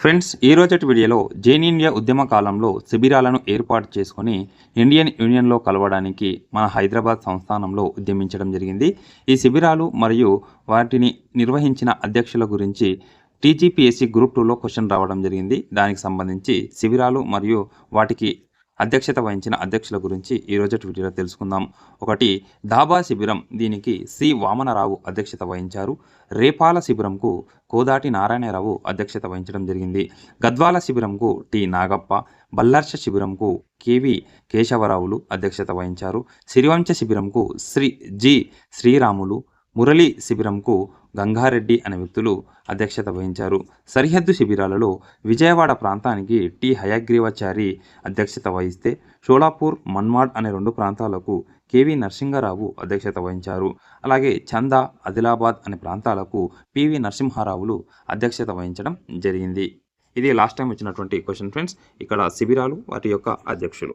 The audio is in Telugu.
ఫ్రెండ్స్ ఈ రోజటి వీడియోలో జైన్ ఇండియా ఉద్యమ కాలంలో శిబిరాలను ఏర్పాటు చేసుకుని ఇండియన్ యూనియన్లో కలవడానికి మన హైదరాబాద్ సంస్థానంలో ఉద్యమించడం జరిగింది. ఈ శిబిరాలు మరియు వాటిని నిర్వహించిన అధ్యక్షుల గురించి టీజీపీఎస్సీ గ్రూప్ టూలో క్వశ్చన్ రావడం జరిగింది. దానికి సంబంధించి శిబిరాలు మరియు వాటికి అధ్యక్షత వహించిన అధ్యక్షుల గురించి ఈ రోజటి వీడియోలో తెలుసుకుందాం. ఒకటి దాబా శిబిరం. దీనికి సి. వామనరావు అధ్యక్షత వహించారు. రేపాల శిబిరంకు కోదాటి నారాయణరావు అధ్యక్షత వహించడం జరిగింది. గద్వాల శిబిరంకు టి. నాగప్ప బల్లర్ష శిబిరంకు కేవి కేశవరావులు అధ్యక్షత వహించారు. సిరివంశ శిబిరంకు శ్రీ జి. శ్రీరాములు మురళి శిబిరంకు గంగారెడ్డి అనే వ్యక్తులు అధ్యక్షత వహించారు. సరిహద్దు శిబిరాలలో విజయవాడ ప్రాంతానికి టి. హయగ్రీవాచారి అధ్యక్షత వహిస్తే షోలాపూర్ మన్మాడ్ అనే రెండు ప్రాంతాలకు కేవి నరసింహారావు అధ్యక్షత వహించారు. అలాగే చందా ఆదిలాబాద్ అనే ప్రాంతాలకు పివి నరసింహారావులు అధ్యక్షత వహించడం జరిగింది. ఇది లాస్ట్ టైం వచ్చినటువంటి క్వశ్చన్ ఫ్రెండ్స్ ఇక్కడ శిబిరాలు వాటి యొక్క అధ్యక్షులు.